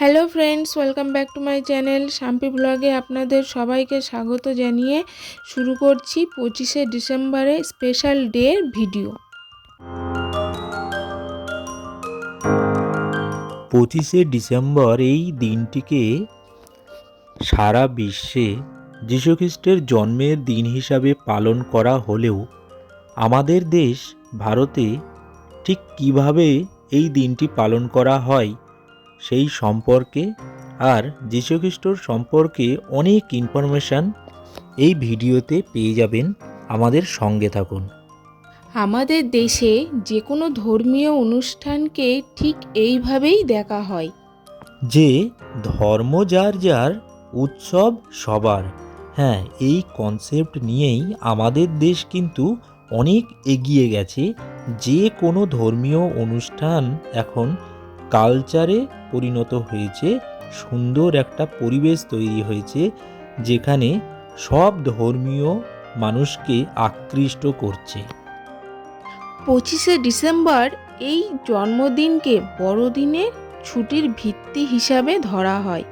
Hello friends, welcome back to my channel Shampi ব্লগে আপনাদের সবাইকে স্বাগত জানিয়ে শুরু করছি পঁচিশে ডিসেম্বরে স্পেশাল ডে ভিডিও। পঁচিশে ডিসেম্বর এই দিনটিকে সারা বিশ্বে যীশুখ্রিস্টের জন্মের দিন হিসাবে পালন করা হলেও আমাদের দেশ ভারতে ঠিক কীভাবে এই দিনটি পালন করা হয় সেই সম্পর্কে আর যীশুখ্রিস্টর সম্পর্কে অনেক ইনফরমেশান এই ভিডিওতে পেয়ে যাবেন আমাদের সঙ্গে থাকুন। আমাদের দেশে যে কোনো ধর্মীয় অনুষ্ঠানকে ঠিক এইভাবেই দেখা হয়। যে ধর্ম যার যার উৎসব সবার। হ্যাঁ এই কনসেপ্ট নিয়েই আমাদের দেশ কিন্তু অনেক এগিয়ে গেছে। যে কোনো ধর্মীয় অনুষ্ঠান এখন কালচারে পরিণত হয়েছে সুন্দর একটা পরিবেশ তৈরি হয়েছে যেখানে সব ধর্মীয় মানুষকে আকৃষ্ট করছে। পঁচিশে ডিসেম্বর এই জন্মদিনকে বড়দিনের ছুটির ভিত্তি হিসাবে ধরা হয়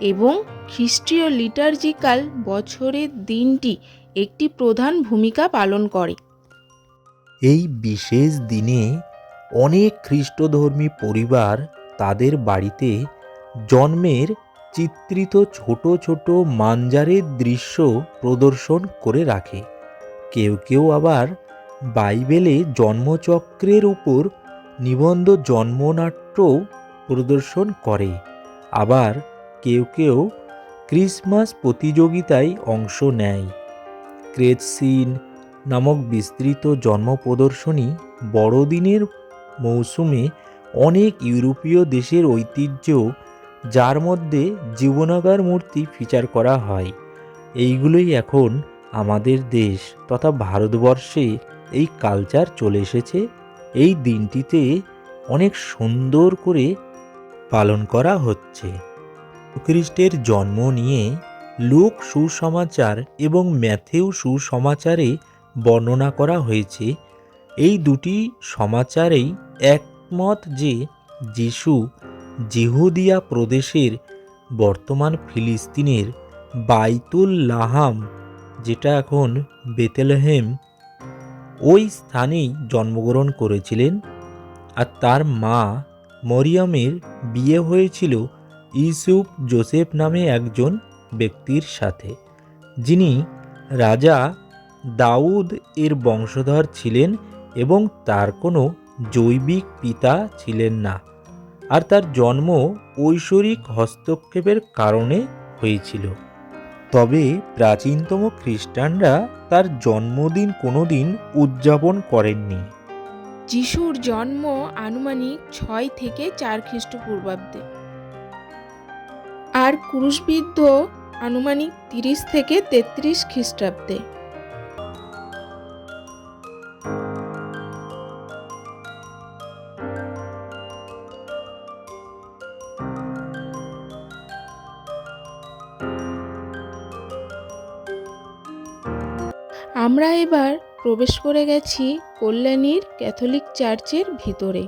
এবং খ্রিস্টীয় লিটার্জিক্যাল বছরের দিনটি একটি প্রধান ভূমিকা পালন করে। এই বিশেষ দিনে অনেক খ্রিস্টধর্মী পরিবার তাদের বাড়িতে জন্মের চিত্রিত ছোট ছোট মাঞ্জারের দৃশ্য প্রদর্শন করে রাখে। কেউ কেউ আবার বাইবেলে জন্মচক্রের উপর নিবন্ধ জন্মনাট্য প্রদর্শন করে। আবার কেউ কেউ ক্রিসমাস প্রতিযোগিতায় অংশ নেয়। ক্রেটসিন নামক বিস্তৃত জন্ম প্রদর্শনী বড়দিনের মৌসুমে অনেক ইউরোপীয় দেশের ঐতিহ্য যার মধ্যে জীবনাগার মূর্তি ফিচার করা হয়। এইগুলোই এখন আমাদের দেশ তথা ভারতবর্ষে এই কালচার চলে এসেছে। এই দিনটিতে অনেক সুন্দর করে পালন করা হচ্ছে। খ্রিস্টের জন্ম নিয়ে লোক সুসমাচার এবং ম্যাথেও সুসমাচারে বর্ণনা করা হয়েছে। এই দুটি সমাচারেই একমত যে যিশু জিহুদিয়া প্রদেশের বর্তমান ফিলিস্তিনের বাইতুল লাহাম, যেটা এখন বেতেলহেম, ওই স্থানেই জন্মগ্রহণ করেছিলেন আর তার মা মরিয়মের বিয়ে হয়েছিল ইউসুফ জোসেফ নামে একজন ব্যক্তির সাথে, যিনি রাজা দাউদ এর বংশধর ছিলেন এবং তার কোনো জৈবিক পিতা ছিলেন না আর তার জন্ম ঐশ্বরিক হস্তক্ষেপের কারণে হয়েছিল। তবে প্রাচীনতম খ্রিস্টানরা তার জন্মদিন কোনোদিন উদযাপন করেননি। যিশুর জন্ম আনুমানিক ছয় থেকে চার খ্রিস্টপূর্বাব্দে। আর ক্রুশবিদ্ধ আনুমানিক তিরিশ থেকে তেত্রিশ খ্রিস্টাব্দে। এবার প্রবেশ করে গেছি কল্যাণীর ক্যাথলিক চার্চের ভিতরে।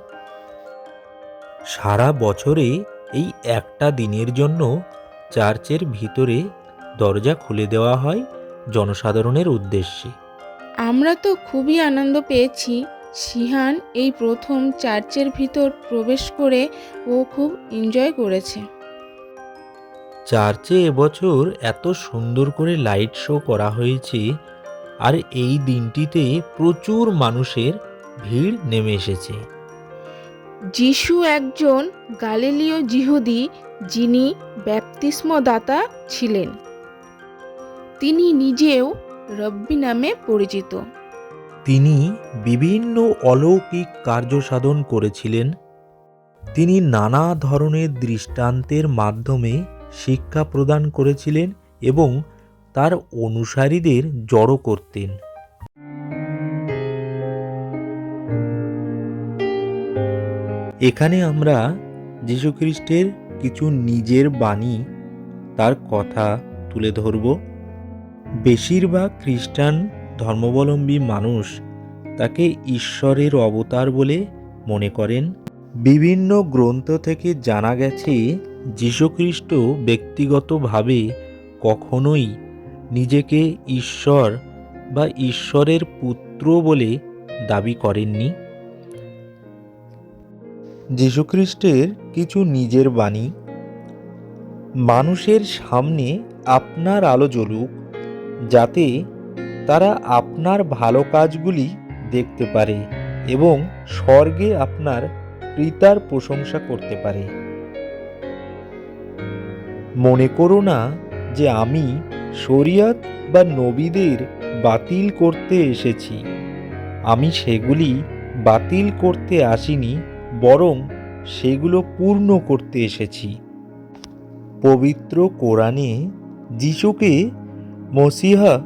সারা বছরে এই একটা দিনের জন্য চার্চের ভিতরে দরজা খুলে দেওয়া হয় জনসাধারণের উদ্দেশ্যে। আমরা তো খুবই আনন্দ পেয়েছি। সিহান এই প্রথম চার্চের ভিতর প্রবেশ করে ও খুব এনজয় করেছে। চার্চে এবছর এত সুন্দর করে লাইট শো করা হয়েছে আর এই দিনটিতে প্রচুর মানুষের ভিড় নেমে এসেছে। যিশু একজন গালিলীয় জিহুদি যিনি ব্যাপতিস্মদাতা ছিলেন। তিনি নিজেও রব্বি নামে পরিচিত। তিনি বিভিন্ন অলৌকিক কার্য সাধন করেছিলেন। তিনি নানা ধরনের দৃষ্টান্তের মাধ্যমে শিক্ষা প্রদান করেছিলেন এবং তার অনুসারীদের জড়ো করতেন। এখানে আমরা যীশুখ্রিস্টের কিছু নিজের বাণী, তার কথা তুলে ধরব। বেশিরভাগ খ্রিস্টান ধর্মাবলম্বী মানুষ তাকে ঈশ্বরের অবতার বলে মনে করেন। বিভিন্ন গ্রন্থ থেকে জানা গেছে যীশুখ্রিস্ট ব্যক্তিগতভাবে কখনোই নিজেকে ঈশ্বর বা ঈশ্বরের পুত্র বলে দাবি করেননি। যীশুখ্রিস্টের কিছু নিজের বাণী। মানুষের সামনে আপনার আলো জ্বলুক, যাতে তারা আপনার ভালো কাজগুলি দেখতে পারে এবং স্বর্গে আপনার পিতার প্রশংসা করতে পারে। মনে করো না যে আমি শরিয়ত বা নবীদের বাতিল করতে এসেছি। আমি সেগুলি বাতিল করতে আসিনি, বরং সেগুলো পূর্ণ করতে এসেছি। পবিত্র কোরআনে যিশুকে মসিহা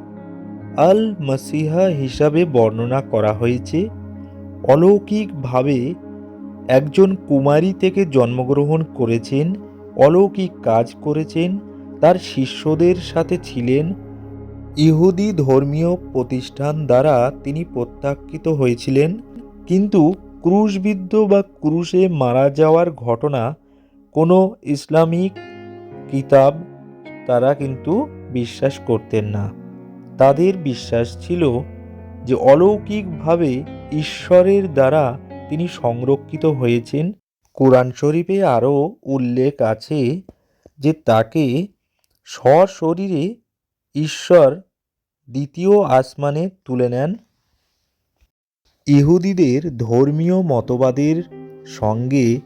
আল মসিহা হিসাবে বর্ণনা করা হয়েছে, অলৌকিকভাবে একজন কুমারী থেকে জন্মগ্রহণ করেছেন, অলৌকিক কাজ করেছেন তার শিষ্যদের সাথে ছিলেন। ইহুদি ধর্মীয় প্রতিষ্ঠান দ্বারা তিনি প্রত্যাখ্যিত হয়েছিলেন। কিন্তু ক্রুশবিদ্ধ বা ক্রুশে মারা যাওয়ার ঘটনা কোনো ইসলামিক কিতাব তারা কিন্তু বিশ্বাস করতেন না। তাদের বিশ্বাস ছিল যে অলৌকিকভাবে ঈশ্বরের দ্বারা তিনি সংরক্ষিত হয়েছেন। কোরআন শরীফে আরও উল্লেখ আছে যে তাকে সশরীরে ঈশ্বর দ্বিতীয় আসমানে তুলে নেন। ইহুদিদের ধর্মীয় মতবাদের সঙ্গে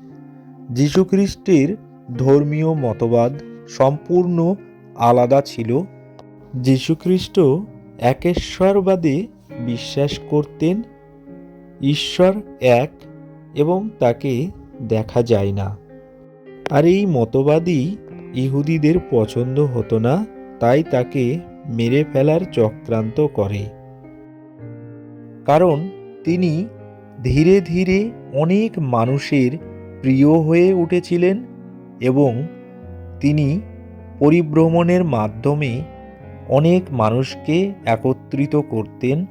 যীশুখ্রিস্টের ধর্মীয় মতবাদ সম্পূর্ণ আলাদা ছিল। যীশুখ্রিস্ট একেশ্বরবাদে বিশ্বাস করতেন, ঈশ্বর এক এবং তাকে দেখা যায় না। আর এই মতবাদই ইহুদিদের পছন্দ হতো না, তাই তাকে মেরে ফেলার চক্রান্ত করে। কারণ তিনি ধীরে ধীরে অনেক মানুষের প্রিয় হয়ে উঠেছিলেন এবং তিনি পরিভ্রমণের মাধ্যমে অনেক মানুষকে একত্রিত করতেন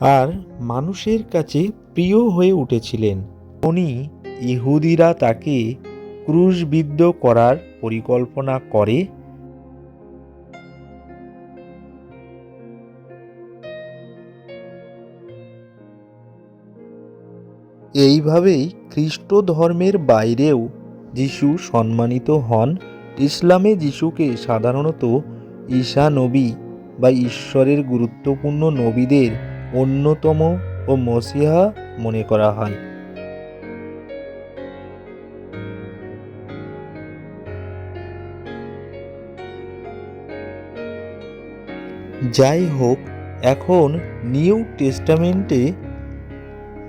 আর মানুষের কাছে প্রিয় হয়ে উঠেছিলেন। উনি ইহুদিরা তাকে ক্রুশবিদ্ধ করার পরিকল্পনা করে। এইভাবেই খ্রিস্ট ধর্মের বাইরেও যিশু সম্মানিত হন। ইসলামে যিশুকে সাধারণত ঈশা নবী বা ঈশ্বরের গুরুত্বপূর্ণ নবীদের অন্যতম ও মসিহা মনে করা হয়। যাই হোক এখন নিউ টেস্টামেন্টে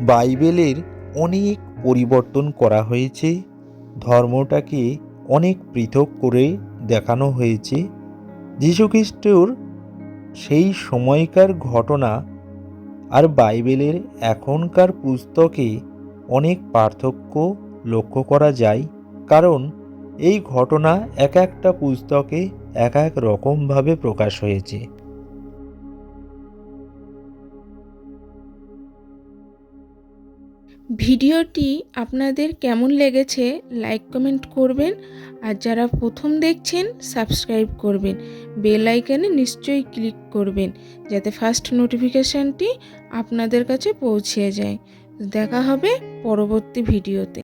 বাইবেলের অনেক পরিবর্তন করা হয়েছে। ধর্মটাকে অনেক পৃথক করে দেখানো হয়েছে। যীশুখ্রিস্টর সেই সময়কার ঘটনা আর বাইবেলের এখনকার পুস্তকে অনেক পার্থক্য লক্ষ্য করা যায়। কারণ এই ঘটনা এক একটা পুস্তকে এক এক রকমভাবে প্রকাশ হয়েছে। ভিডিওটি আপনাদের কেমন লেগেছে লাইক কমেন্ট করবেন আর যারা প্রথম দেখছেন, সাবস্ক্রাইব করবেন। বেল আইকনে নিশ্চয়ই ক্লিক করবেন যাতে ফার্স্ট নোটিফিকেশানটি আপনাদের কাছে পৌঁছে যায়। দেখা হবে পরবর্তী ভিডিওতে।